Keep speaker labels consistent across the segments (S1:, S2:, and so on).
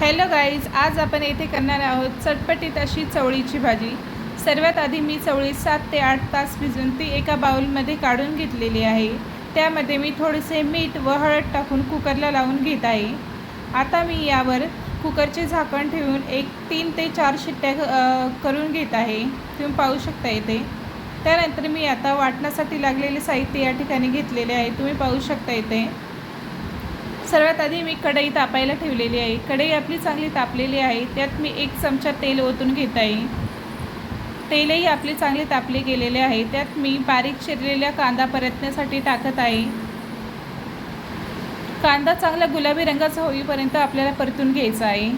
S1: Hello guys आज आपण येथे करणार आहोत चटपटीत अशी चवळीची भाजी. सर्वात आधी मी चवळी सात ते आठ तास भिजून ती एका बाउलमध्ये काढून घेतलेली आहे. त्यामध्ये मी थोडेसे मीठ व हळद टाकून कुकरला लावून घेत आहे. आता मी यावर कुकरचे झाकण ठेवून एक तीन ते चार शिट्ट्या करून घेत आहे. तुम्ही पाहू शकता येते त्यानंतर मी आता वाटण्यासाठी लागलेले साहित्य या ठिकाणी घेतलेले आहे. तुम्ही पाहू शकता येते सर्वात आधी मी कढई तापायला ठेवलेली आहे. कढई आपली चांगली तापलेली आहे. त्यात मी एक चमचा तेल ओतून घेत आहे. तेलही आपले चांगले तापले गेलेले आहे. त्यात मी बारीक चिरलेल्या कांदा परतण्यासाठी टाकत आहे. कांदा चांगला गुलाबी रंगाचा होईपर्यंत आपल्याला परतून घ्यायचा आहे.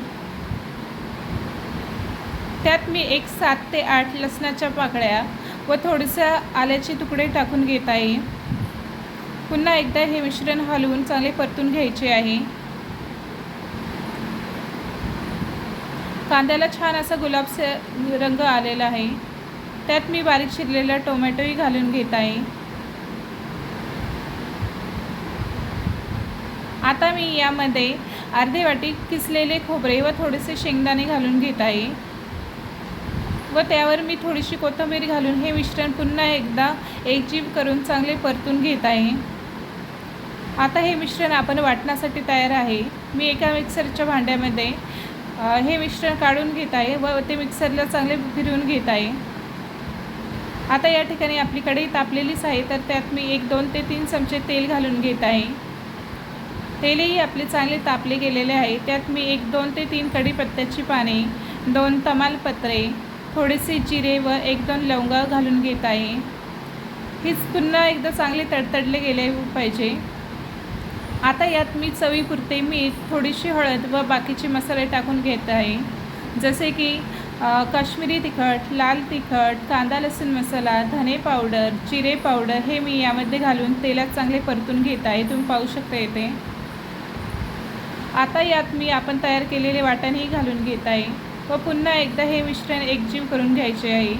S1: त्यात मी एक सात ते आठ लसणाच्या पाकळ्या व थोडेसे आल्याचे तुकडे टाकून घेत आहे. पुन्हा एकदा हे मिश्रण हलवून चांगले परतून घ्यायचे आहे. कांद्याला छान असा गुलाबस रंग आलेला आहे. त्यात मी बारीक शिरलेला टोमॅटोही घालून घेत आहे. आता मी यामध्ये अर्धे वाटी किसलेले खोबरे व थोडेसे शेंगदाणे घालून घेत आहे. व त्यावर मी थोडीशी कोथिंबीर घालून हे मिश्रण पुन्हा एकदा एकजीव करून चांगले परतून घेत आहे. आता हे मिश्रण आपण वाटण्यासाठी तयार आहे. मी एका मिक्सरच्या भांड्यामध्ये हे मिश्रण काढून घेत आहे व ते मिक्सरला चांगले फिरवून घेत आहे. आता या ठिकाणी आपली कढई तापलेलीच आहे तर त्यात मी एक दोन ते तीन चमचे तेल घालून घेत आहे. तेलही आपले चांगले तापले गेलेले आहे. त्यात मी एक दोन ते तीन कढीपत्त्याची पाने दोन तमालपत्रे थोडेसे जिरे व एक दोन लवंगा घालून घेत आहे. हेच पुन्हा एकदा चांगले तडतडले गेले पाहिजे. आता यात मी चवीपुरते मीठ थोडीशी हळद व बाकीचे मसाले टाकून घेत आहे. जसे की काश्मीरी तिखट लाल तिखट कांदा लसूण मसाला धने पावडर जिरे पावडर हे मी यामध्ये घालून तेलात चांगले परतून घेत आहे. तुम्ही पाहू शकता येते आता यात मी आपण तयार केलेले वाटणही घालून घेत आहे व पुन्हा एकदा हे मिश्रण एकजीव करून घ्यायचे आहे.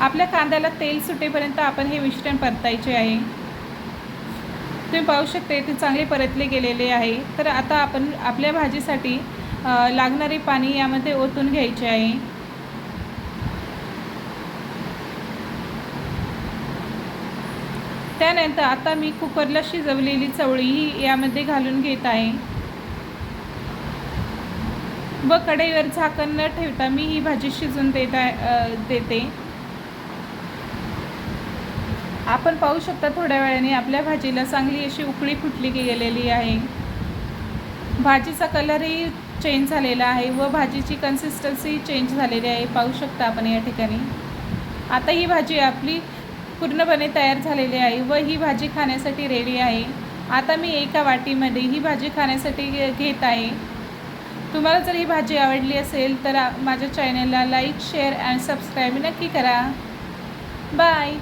S1: आपल्या कांद्याला तेल सुटेपर्यंत आपण हे मिश्रण परतायचे आहे. तुम्ही पाहू शकता इथे चांगले परतले गेलेले आहे. तर आता आपण आपल्या भाजीसाठी लागणारे पाणी यामध्ये ओतून घ्यायचे आहे. त्यानंतर आता मी कुकरला शिजवलेली चवळी ही यामध्ये घालून घेत आहे. व कढईवर झाकण न ठेवता मी ही भाजी शिजून देत आहे देते. आपण पाहू शकता थोड्या वेळाने आपल्या भाजीला चांगली अशी उकळी फुटली गेलेली आहे. भाजीचा कलरही चेंज झालेला आहे व भाजीची कन्सिस्टन्सी चेंज झालेली आहे. पाहू शकता आपण या ठिकाणी. आता ही भाजी आपली पूर्णपणे तयार झालेली आहे व ही भाजी खाण्यासाठी रेडी आहे. आता मी एका वाटीमध्ये ही भाजी खाण्यासाठी घे- घेत आहे. तुम्हाला जर ही भाजी आवडली असेल तर माझ्या चॅनलला लाईक शेअर अँड सबस्क्राईब नक्की करा. बाय